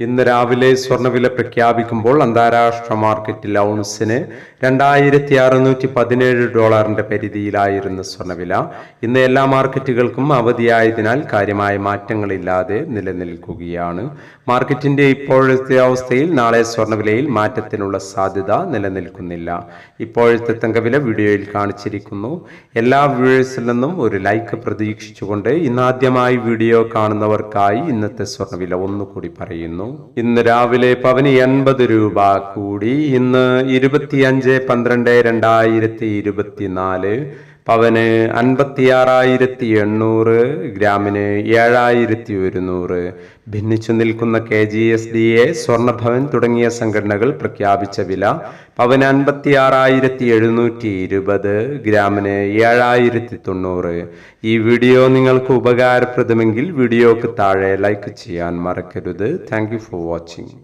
ഇന്ന് രാവിലെ സ്വർണവില പ്രഖ്യാപിക്കുമ്പോൾ അന്താരാഷ്ട്ര മാർക്കറ്റിൽ ഔൺസിന് രണ്ടായിരത്തി അറുന്നൂറ്റി പതിനേഴ് ഡോളറിന്റെ പരിധിയിലായിരുന്നു സ്വർണവില ഇന്ന് എല്ലാ മാർക്കറ്റുകൾക്കും അവധിയായതിനാൽ കാര്യമായ മാറ്റങ്ങളില്ലാതെ നിലനിൽക്കുകയാണ്. മാർക്കറ്റിന്റെ ഇപ്പോഴത്തെ അവസ്ഥയിൽ നാളെ സ്വർണവിലയിൽ മാറ്റത്തിനുള്ള സാധ്യത നിലനിൽക്കുന്നില്ല. ഇപ്പോഴത്തെ തങ്കവില വീഡിയോയിൽ കാണിച്ചിരിക്കുന്നു. എല്ലാ വ്യൂവേഴ്സിൽ നിന്നും ഒരു ലൈക്ക് പ്രതീക്ഷിച്ചുകൊണ്ട് ഇന്നാദ്യമായി വീഡിയോ കാണുന്നവർക്കായി ഇന്നത്തെ സ്വർണവില ഒന്നുകൂടി പറയുന്നു. ഇന്ന് രാവിലെ പവന് എൺപത് രൂപ കൂടി. ഇന്ന് ഇരുപത്തിയഞ്ച് പന്ത്രണ്ട് രണ്ടായിരത്തി ഇരുപത്തിനാല്. പവന് അൻപത്തിയാറായിരത്തി എണ്ണൂറ് ഗ്രാമിന് ഏഴായിരത്തി ഒരുന്നൂറ് ഭിന്നിച്ചു നിൽക്കുന്ന K G S D A Swarnabhavan തുടങ്ങിയ സംഘടനകൾ പ്രഖ്യാപിച്ച വില പവന് അൻപത്തിയാറായിരത്തി എഴുന്നൂറ്റി ഇരുപത് ഗ്രാമിന് ഏഴായിരത്തി തൊണ്ണൂറ് ഈ വീഡിയോ നിങ്ങൾക്ക് ഉപകാരപ്രദമെങ്കിൽ വീഡിയോക്ക് താഴെ ലൈക്ക് ചെയ്യാൻ മറക്കരുത്. Thank for watching